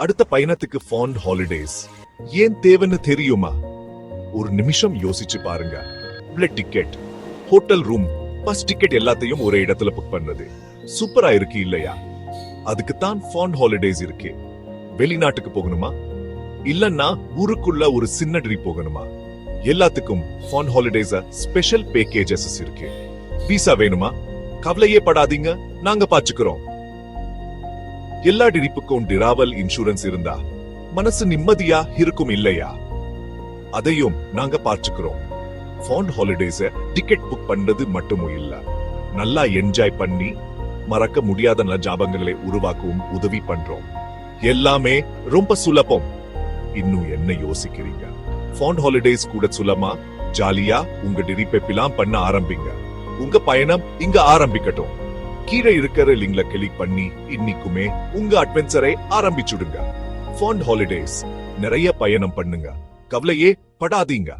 அடுத்த பயணத்துக்கு font holidays ஏன் தேவைன்னு தெரியுமா? ஒரு நிமிஷம் யோசிச்சு பாருங்க. Flight ticket hotel room bus ticket எல்லாத்தையும் ஒரே இடத்துல புக் பண்ணது. சூப்பரா இருக்கு இல்லையா? அதுக்கு தான் ஃபாண்ட் ஹாலிடேஸ் இருக்கு. வெளிநாட்டுக்கு போகணுமா? இல்லன்னா ஊருக்குள்ள ஒரு சின்ன ட்ரிப் போகணுமா? எல்லாத்துக்கும் ஃபாண்ட் ஹாலிடேஸ் ஸ்பெஷல் பேக்கேஜஸ் இருக்கு. விசா வேணுமா? கவலையே படாதீங்க. நாங்க பாத்துக்கிறோம். எல்லா டிரிப்புக்கும் டிராவல் இன்சூரன்ஸ் இருந்தா. மனசு நிம்மதியா இருக்கும் இல்லையா? அதையும் நாங்க பார்த்துக்கிறோம். ஃபாண்ட் ஹாலிடேஸ டிக்கெட் புக் பண்றது மட்டும் இல்ல. நல்லா என்ஜாய் பண்ணி மறக்க முடியாத நல்ல ஜாபங்களை உருவாக்கவும் உதவி பண்றோம். எல்லாமே ரொம்ப சுலபம். இன்னும் என்ன யோசிக்கிறீங்க? ஃபாண்ட் ஹாலிடேஸ் கூட சுலமா ஜாலியா உங்க டிரிப்பெப்பிலாம் பண்ண ஆரம்பிங்க. உங்க பயணம் இங்க ஆரம்பிக்கட்டும். கீழே இருக்கிற லிங்க்ல கிளிக் பண்ணி இன்னைக்குமே உங்க அட்வென்ச்சரை ஆரம்பிச்சுடுங்க. ஃபாண்ட் ஹாலிடேஸ் நிறைய பயணம் பண்ணுங்க. கவலையே படாதீங்க.